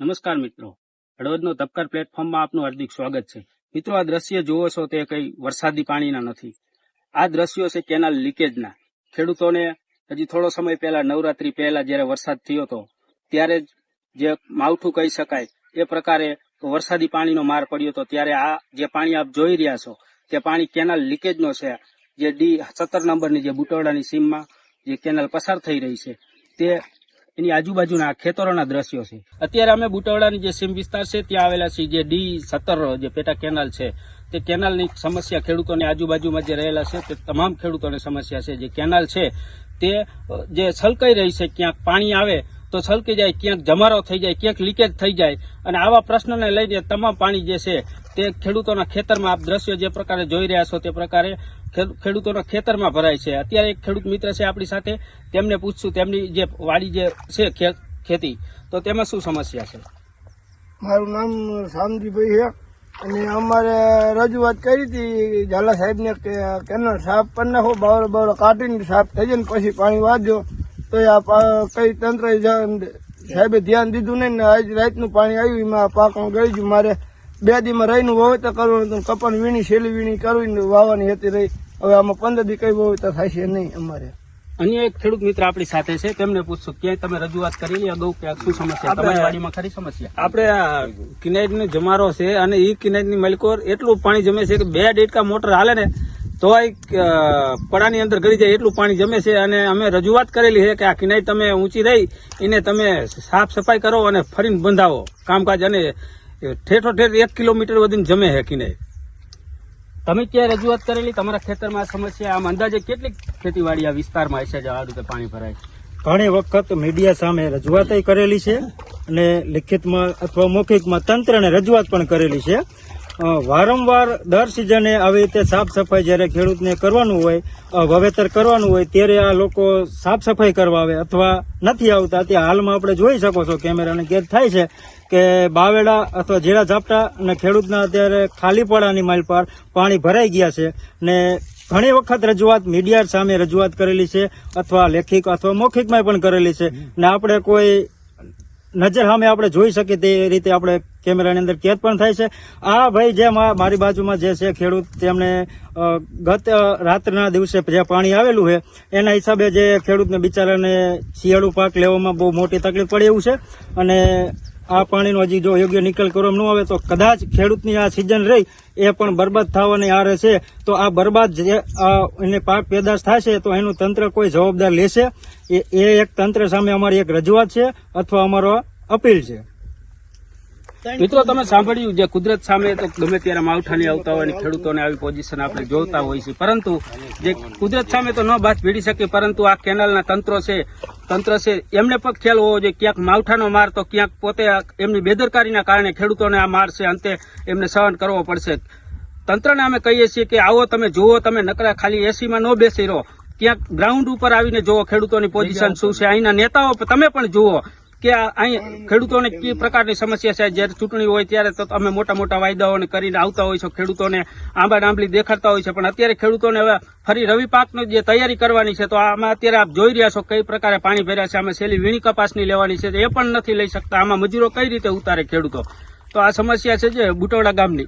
નમસ્કાર મિત્રો. હળવદનો ધબકાર પ્લેટફોર્મમાં આપનું હાર્દિક સ્વાગત છે. મિત્રો, આ દ્રશ્ય જુઓ છો તે કઈ વરસાદી પાણીના નથી. આ દ્રશ્યો છે કેનાલ લીકેજના. ખેડૂતોને હજી થોડો સમય પહેલા, નવરાત્રી પહેલા જ્યારે વરસાદ થયો હતો, ત્યારે જ જે માવઠું કહી શકાય, એ પ્રકારે વરસાદી પાણીનો માર પડ્યો હતો. ત્યારે આ જે પાણી આપ જોઈ રહ્યા છો, તે પાણી કેનાલ લીકેજનો છે. જે ડી સત્તર નંબરની જે બુટવડાની સીમમાં જે કેનાલ પસાર થઈ રહી છે, તે એની આજુબાજુના ખેતરોના દ્રશ્યો છે. અત્યારે અમે બુટવડાની જે સીમ વિસ્તાર છે, ત્યાં આવેલા છીએ જે ડી સત્તર જે પેટા કેનાલ છે. તે કેનાલની સમસ્યા ખેડૂતોની આજુબાજુમાં જે રહેલા છે, તે તમામ ખેડૂતોની સમસ્યા છે. જે કેનાલ છે, તે જે છલકાઈ રહી છે, ક્યાંક પાણી આવે તો છલકી જાય, ક્યાંક જમારો થઈ જાય, ક્યાંક લીકેજ થઈ જાય. અને આવા પ્રશ્નને લઈને તમામ પાણી જે છે, તે ખેડૂતોના ખેતરમાં આપ દ્રશ્યો જે પ્રકારે જોઈ રહ્યા છો, તે પ્રકારે ખેડૂતોના ખેતરમાં ભરાય છે. અત્યારે એક ખેડૂત મિત્ર છે આપણી સાથે, તેમને પૂછશું તેમની જે વાડી જે છે ખેતી. તો તેમાં શું સમસ્યા છે? મારું નામ શામજીભાઈ છે. અને અમારે રજૂઆત કરી હતી ઝાલા સાહેબને કે કેનાલ સાફ કરી નાખો બાવરો બાવરો કાઢીને સાફ થઈ જાય પછી પાણી વાંચજો તો કઈ તંત્ર સાહેબે ધ્યાન દીધું નહીં ને આજ રાતનું પાણી આવ્યું એમાં પાક ગળી ગયું. મારે બે દીમાં રહીનું વાવેતર કરવાનું હતું કપાન વીણી શેલી વીણી કરવી વાવવાની હતી રહી. હવે આમાં પંદર દી કઈ વાવેતર થાય છે નહીં અમારે. અન્ય એક ખેડૂત મિત્ર આપણી સાથે છે તેમને પૂછશું ક્યાંય તમે રજૂઆત કરેલી અગાઉ કે શું સમસ્યા? તમારી વાડીમાં ખરી સમસ્યા? આપણે આ કિનાઈનો જમારો છે અને એ કિનાઈની મલકોર એટલું પાણી જમે છે કે બે ડેટકા મોટર હાલે ને તો પડાની અંદર ગળી જાય એટલું પાણી જમે છે અને અમે રજૂઆત કરેલી છે કે આ કિનાઈ તમે ઊંચી રહી, એને તમે સાફ સફાઈ કરો અને ફરીને બંધાવો. કામકાજ અને ઠેઠો ઠેઠ એક કિલોમીટર વધીને જમે છે કિનાઈ. તમે ક્યાં રજૂઆત કરેલી? તમારા ખેતરમાં આ સમસ્યા, આમ અંદાજે કેટલી ખેતીવાડી આ વિસ્તારમાં હશે આ રીતે પાણી ભરાય? ઘણી વખત મીડિયા સામે રજૂઆત કરેલી છે અને લિખિતમાં અથવા મૌખિકમાં તંત્રને રજૂઆત પણ કરેલી છે. વારંવાર દર સિઝને આવી રીતે સાફ સફાઈ જ્યારે ખેડૂતને કરવાનું હોય વાવેતર કરવાનું હોય, ત્યારે આ લોકો સાફ સફાઈ કરવા આવે અથવા નથી આવતા. તે હાલમાં આપણે જોઈ શકો છો, કેમેરાને કેદ થાય છે કે બાવેડા અથવા જીરા ઝાપટા અને ખેડૂતના અત્યારે ખાલી પડાની માલ પર પાણી ભરાઈ ગયા છે ને ઘણી વખત રજૂઆત મીડિયા સામે રજૂઆત કરેલી છે અથવા લેખિક અથવા મૌખિકમાં પણ કરેલી છે ને આપણે કોઈ નજર સામે આપણે જોઈ શકીએ તે રીતે આપણે કેમેરાની અંદર કેદ પણ થાય છે. આ ભાઈ જે મારી બાજુમાં જે છે ખેડૂત, તેમણે ગત રાત્રના દિવસે જે પાણી આવેલું છે, એના હિસાબે જે ખેડૂતને બિચારાને શિયાળુ પાક લેવામાં બહુ મોટી તકલીફ પડે એવું છે. અને આ પાણીનો હજી જો યોગ્ય નિકાલ કરવામાં ન આવે તો કદાચ ખેડૂતની આ સિઝન રહી, એ પણ બરબાદ થવાની આરે છે. તો આ બરબાદ જે એને પાક પેદાશ થશે તો એનું તંત્ર કોઈ જવાબદાર લેશે. એ એક તંત્ર સામે અમારી એક રજૂઆત છે અથવા અમારો અપીલ છે. મિત્રો તમે સાંભળ્યું જે કુદરત સામે તો ગમે ત્યારે માવઠાની આવતા હોય અને ખેડૂતોને આવી પોઝિશન આપણે જોતા હોય છે. પરંતુ જે કુદરત સામે તો ન બાદ ભીડી શકે પરંતુ આ કેનાલના તંત્રો છે તંત્ર છે એમને પણ ખ્યાલ હોવો જોઈએ ક્યાંક માવઠાનો માર તો ક્યાંક પોતે એમની બેદરકારીના કારણે ખેડૂતોને આ માર છે અંતે એમને સહન કરવો પડશે. તંત્રને અમે કહીએ છીએ કે આવો તમે જુઓ તમે નકરા ખાલી એસીમાં ન બેસી રહો. ક્યાંક ગ્રાઉન્ડ ઉપર આવીને જુઓ ખેડૂતોની પોઝિશન શું છે અહીંના નેતાઓ તમે પણ જુઓ. કે અહીં ખેડૂતોને કઈ પ્રકારની સમસ્યા છે? જ્યારે ચૂંટણી હોય ત્યારે તો અમે મોટા મોટા વાયદાઓને કરીને આવતા હોય છે, ખેડૂતોને આંબા ડાંબલી દેખાડતા હોય છે. પણ અત્યારે ખેડૂતોને હવે ફરી રવિ પાકની જે તૈયારી કરવાની છે, તો આમાં અત્યારે આપ જોઈ રહ્યા છો કઈ પ્રકારે પાણી ભર્યા છે? અમે સેલી વીણી કપાસની લેવાની છે એ પણ નથી લઈ શકતા. આમાં મજૂરો કઈ રીતે ઉતારે ખેડૂતો? તો આ સમસ્યા છે જે બુટોડા ગામની.